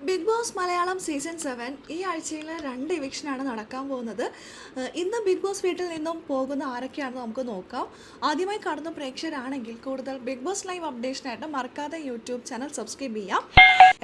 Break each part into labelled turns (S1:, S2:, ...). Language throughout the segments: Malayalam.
S1: Bigg Boss Malayalam season seven ഈ ആഴ്ചയിൽ രണ്ട് ഇവിക്ഷനാണ് നടക്കാൻ പോകുന്നത്. ഇന്ന് ബിഗ് ബോസ് വീട്ടിൽ നിന്നും പോകുന്ന ആരൊക്കെയാണെന്ന് നമുക്ക് നോക്കാം. ആദ്യമായി കടന്നു പ്രേക്ഷകരാണെങ്കിൽ കൂടുതൽ ബിഗ് ബോസ് ലൈവ് അപ്ഡേഷനായിട്ട് മറക്കാതെ യൂട്യൂബ് ചാനൽ സബ്സ്ക്രൈബ് ചെയ്യാം.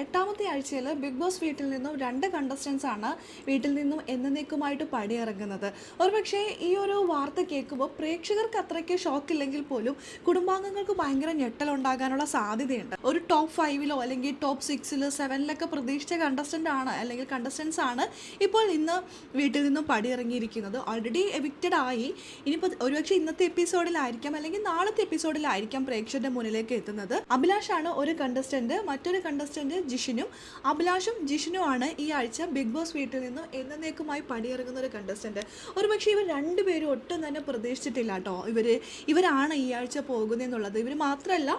S1: എട്ടാമത്തെ ആഴ്ചയിൽ ബിഗ് ബോസ് വീട്ടിൽ നിന്നും രണ്ട് കണ്ടസ്റ്റൻസ് ആണ് വീട്ടിൽ നിന്നും എന്നേക്കുമായിട്ട് പടിയിറങ്ങുന്നത്. ഒരുപക്ഷെ ഈ ഒരു വാർത്ത കേൾക്കുമ്പോൾ പ്രേക്ഷകർക്ക് അത്രയ്ക്ക് ഷോക്കില്ലെങ്കിൽ പോലും കുടുംബാംഗങ്ങൾക്ക് ഭയങ്കര ഞെട്ടലുണ്ടാകാനുള്ള സാധ്യതയുണ്ട്. ഒരു ടോപ്പ് ഫൈവിലോ അല്ലെങ്കിൽ ടോപ്പ് സിക്സിലോ സെവനിലൊക്കെ പ്രതീക്ഷിച്ച കണ്ടസ്റ്റന്റ് ആണ് അല്ലെങ്കിൽ കണ്ടസ്റ്റൻസ് ആണ് ഇപ്പോൾ ഇന്ന് വീട്ടിൽ നിന്നും പടിയിറങ്ങിയിരിക്കുന്നത്. ഓൾറെഡി എവിക്റ്റഡ് ആയി. ഇനിയിപ്പോൾ ഒരുപക്ഷെ ഇന്നത്തെ എപ്പിസോഡിലായിരിക്കാം അല്ലെങ്കിൽ നാളത്തെ എപ്പിസോഡിലായിരിക്കാം പ്രേക്ഷകരുടെ മുന്നിലേക്ക് എത്തുന്നത്. അഭിലാഷാണ് ഒരു കണ്ടസ്റ്റന്റ് മറ്റൊരു കണ്ടസ്റ്റന്റ് ജിഷിനും. അഭിലാഷും ജിഷിനും ആണ് ഈ ആഴ്ച ബിഗ് ബോസ് വീട്ടിൽ നിന്നും എന്നേക്കുമായി പടിയിറങ്ങുന്ന ഒരു കണ്ടസ്റ്റന്റ് ഒരുപക്ഷെ ഇവർ രണ്ടുപേരും ഒട്ടും തന്നെ പ്രതീക്ഷിച്ചിട്ടില്ല കേട്ടോ. ഇവർ ഇവരാണ് ഈ ആഴ്ച പോകുന്നതെന്നുള്ളത്. ഇവർ മാത്രമല്ല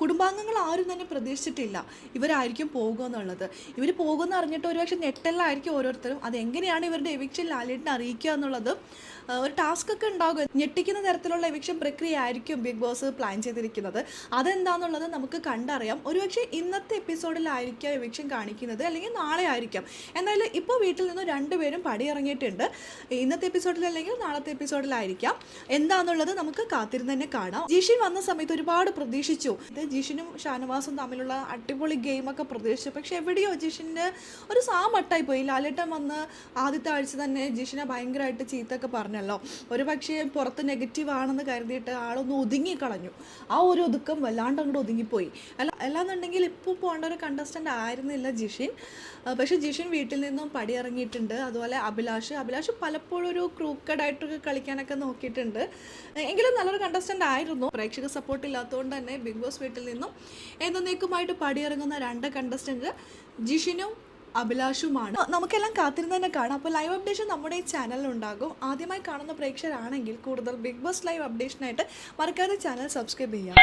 S1: കുടുംബാംഗങ്ങൾ ആരും തന്നെ പ്രതീക്ഷിച്ചിട്ടില്ല. ഇവരായിരിക്കും പോകുക എന്നുള്ളത്. ഇവർ പോകുമെന്ന് അറിഞ്ഞിട്ട് ഒരുപക്ഷെ ഞെട്ടലിലായിരിക്കും ഓരോരുത്തരും. അതെങ്ങനെയാണ് ഇവരുടെ എവിക്ഷൻ ലാലേട്ടിനെ അറിയിക്കുക എന്നുള്ളത് ഒരു ടാസ്ക് ഒക്കെ ഉണ്ടാകും. ഞെട്ടിക്കുന്ന തരത്തിലുള്ള എവിക്ഷൻ പ്രക്രിയ ആയിരിക്കും ബിഗ് ബോസ് പ്ലാൻ ചെയ്തിരിക്കുന്നത്. അതെന്താണെന്നുള്ളത് നമുക്ക് കണ്ടറിയാം. ഒരുപക്ഷെ ഇന്നത്തെ എപ്പിസോഡിലായിരിക്കാം എവിക്ഷൻ കാണിക്കുന്നത് അല്ലെങ്കിൽ നാളെ ആയിരിക്കാം. എന്തായാലും ഇപ്പോൾ വീട്ടിൽ നിന്ന് രണ്ടുപേരും പടിയിറങ്ങിയിട്ടുണ്ട് ഇന്നത്തെ എപ്പിസോഡിൽ അല്ലെങ്കിൽ നാളത്തെ എപ്പിസോഡിലായിരിക്കാം എന്താണെന്നുള്ളത് നമുക്ക് കാത്തിരുന്ന് തന്നെ കാണാം. ജിഷിൻ വന്ന സമയത്ത് ഒരുപാട് പ്രതീക്ഷിച്ചു. ഇത് ജിഷിനും ഷാനവാസും തമ്മിലുള്ള അടിപൊളി ഗെയിമൊക്കെ പ്രതീക്ഷിച്ചു. പക്ഷെ എവിടെയോ ജിഷിന് ഒരു സാമട്ടായി പോയി. ലാലേട്ടൻ വന്ന് ആദ്യത്തെ ആഴ്ച തന്നെ ജിഷിനെ ഭയങ്കരമായിട്ട് ചീത്തൊക്കെ പറഞ്ഞല്ലോ. ഒരു പക്ഷേ പുറത്ത് നെഗറ്റീവ് ആണെന്ന് കരുതിയിട്ട് ആളൊന്ന് ഒതുങ്ങിക്കളഞ്ഞു ആ ഒരു ഒതുക്കം വല്ലാണ്ട് അങ്ങോട്ട് ഒതുങ്ങിപ്പോയി. അല്ല അല്ലാന്നുണ്ടെങ്കിൽ ഇപ്പോൾ പോകേണ്ട ഒരു കണ്ടസ്റ്റന്റ് ആയിരുന്നില്ല ജിഷിൻ. പക്ഷെ ജിഷിൻ വീട്ടിൽ നിന്നും പടിയിറങ്ങിയിട്ടുണ്ട്. അതുപോലെ അഭിലാഷ്. അഭിലാഷ് പലപ്പോഴും ഒരു ക്രൂക്കഡായിട്ടൊക്കെ കളിക്കാനൊക്കെ നോക്കിയിട്ടുണ്ട്. എങ്കിലും നല്ലൊരു കണ്ടസ്റ്റന്റ് ആയിരുന്നു. പ്രേക്ഷക സപ്പോർട്ട് ഇല്ലാത്തതുകൊണ്ട് തന്നെ ബിഗ് ബോസ് വീട്ടിൽ നിന്നും എന്നേക്കുമായിട്ട് പടിയിറങ്ങുന്ന രണ്ട് കണ്ടസ്റ്റന്റ് ജിഷിനും അഭിലാഷുമാണ്. നമുക്കെല്ലാം കാത്തിരുന്ന് തന്നെ കാണാം. അപ്പോൾ ലൈവ് അപ്ഡേഷൻ നമ്മുടെ ഈ ചാനലിൽ ഉണ്ടാകും. ആദ്യമായി കാണുന്ന പ്രേക്ഷകരാണെങ്കിൽ കൂടുതൽ ബിഗ് ബോസ് ലൈവ് അപ്ഡേഷനായിട്ട് മറക്കാതെ ചാനൽ സബ്സ്ക്രൈബ് ചെയ്യാം.